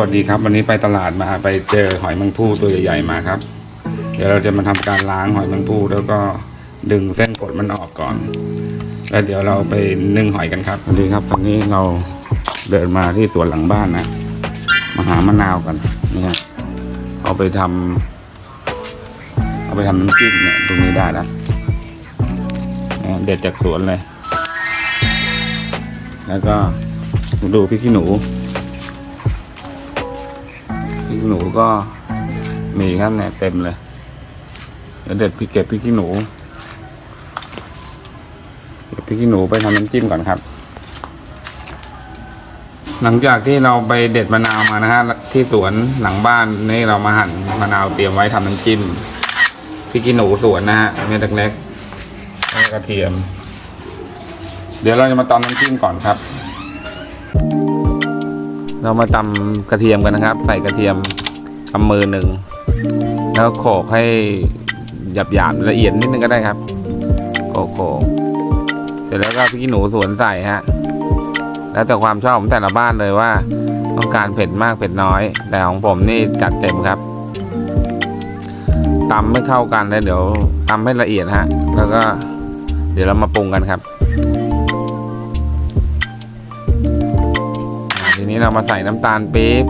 วัสดีครับ วันนี้ไปตลาดมาไปเจอหอยแมงภู่ตัวใหญ่ๆมาครับ เดี๋ยวเราจะมาทำการล้างหอยแมงภู่แล้วก็ดึงเส้นกดมันออกก่อน แล้วเดี๋ยวเราไปนึ่งหอยกันครับสวัสดีครับ ตอนนี้เราเดินมาที่สวนหลังบ้านนะมาหามะนาวกันเนี่ฮะเอาไปทำเอาไปทำน้ำจิ้มเนี่ยตรงนี้ได้แล้วเนี่เด็ดจากสวนเลย แล้วก็ดูพริกขี้หนู ริกหนูก็มีครับเนี่ยเต็มเลยเดี๋ยวเด็ดพริเก็บพริกขี้หนูเก็บพริกขี้หนูไปทำน้ำจิ้มก่อนครับ หลังจากที่เราไปเด็ดมะนาวมานะฮะที่สวนหลังบ้านนี่เรามาหั่นมะนาวเตรียมไว้ทำน้ำจิ้มพริกขี้หนูสวนนะฮะเม็ดเล็กๆกระเทียม เดี๋ยวเราจะมาตำน้ำจิ้มก่อนครับ เรามาตำกระเทียมกันนะครับ ใส่กระเทียมกำมือหนึ่งแล้วโขกให้หยาบๆละเอียดนิดนึงก็ได้ครับโขกโขกเสร็จแล้วก็พริกขี้หนูสวนใส่ฮะ แล้วแต่ความชอบของแต่ละบ้านเลยว่า ต้องการเผ็ดมากเผ็ดน้อย แต่ของผมนี่จัดเต็มครับตำไม่เข้ากันเลยเดี๋ยวตำให้ละเอียดฮะ แล้วก็เดี๋ยวเรามาปรุงกันครับ ทีนี้เรามาใส่น้ำตาลปี๊บ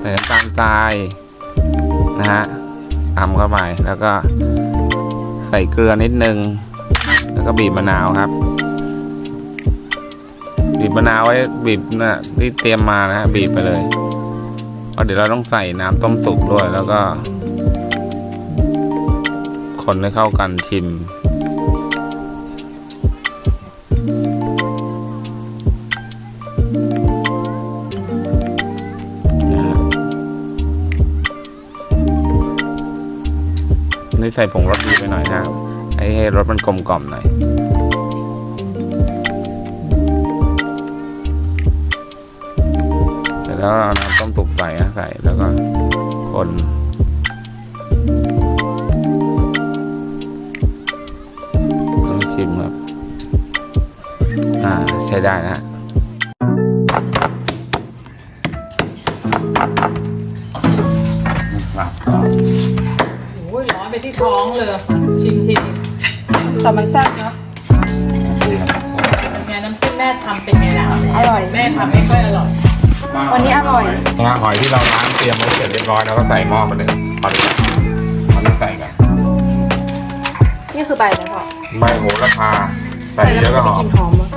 ใส่น้ำตาลทรายนะฮะตำเข้าไปแล้วก็ใส่เกลือนิดนึง แล้วก็บีบมะนาวครับ บีบมะนาวไว้บีบนะที่เตรียมมานะฮะบีบไปเลยเพราะเดี๋ยวเราต้องใส่น้ำต้มสุกด้วยแล้วก็ คนให้เข้ากันชิม นี่ใส่ผงรสดีไปหน่อยนะครับให้รสมันกลมกล่อมหน่อยเสร็จแล้วเอาน้ำต้มสุกใส่นะใส่แล้วก็คนต้องชิมครับ อ่า ใช้ได้นะฮะ ที่ท้องเลย ชิมทีแต่มันแซ่บนะดีครับเป็นไงน้ำจิ้มแม่ทำเป็นไงล่ะอร่อย แม่ทำไม่ค่อยอร่อย วันนี้อร่อยนะฮะหอยที่เราล้างเตรียมไว้เสร็จเรียบร้อยแล้วก็ใส่หม้อไปเลยพอดีตอนนี้ใส่กัน นี่คือใบแล้วพ่อใบโหระพาใส่เยอะก็หมันอจะมกลิ่นหอมอะ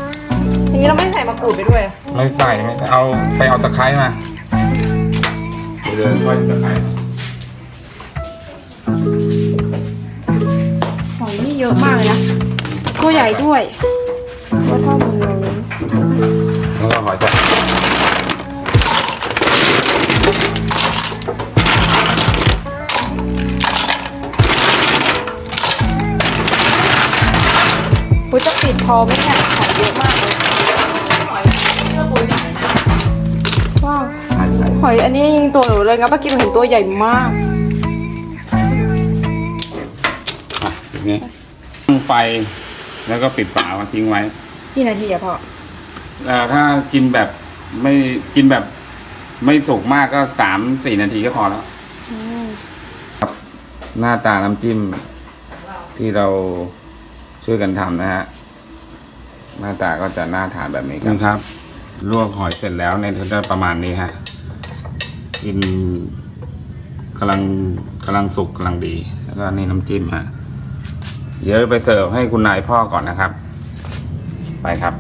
ทีนี้เราไม่ใส่มะกรูดไปด้วยอะไม่ใส่ไม่ใส่เอาไปเอาตะไคร้มาเดี๋ยวเดี๋ยวค่อยตะไคร้ ยนี่เยอะมากเลยนะตัวใหญ่ด้วยก็เท่ามือเราเลยแล้วก็หอยใส่คุยจะปิดพอไหมเนี่ยหอยเยอะมากเลยหอยเนื้อปุยหนานะว้าวใส่ใส่หอยอันนี้ยังตัวอยู่เลยงั้นเมื่อกี้เราเห็นตัวใหญ่มาก อะทีนี้ ตั้งไฟ แล้วก็ปิดฝามาทิ้งไว้กี่นาทีอะพ่อเอ่อถ้ากินแบบไม่กินแบบ ไม่สุกมากก็สามสี่นาทีก็พอแล้วอืมหน้าตาน้ำจิ้ม ที่เราช่วยกันทำนะฮะ หน้าตาก็จะน่าทานแบบนี้ครับครับ ลวกหอยเสร็จแล้วเนี่ยจะประมาณนี้ฮะกินกำลังกำลังสุกกำลังดี แล้วก็นี่น้ำจิ้มฮะ เดี๋ยวไปเสิร์ฟให้คุณนายพ่อก่อนนะครับ ไปครับ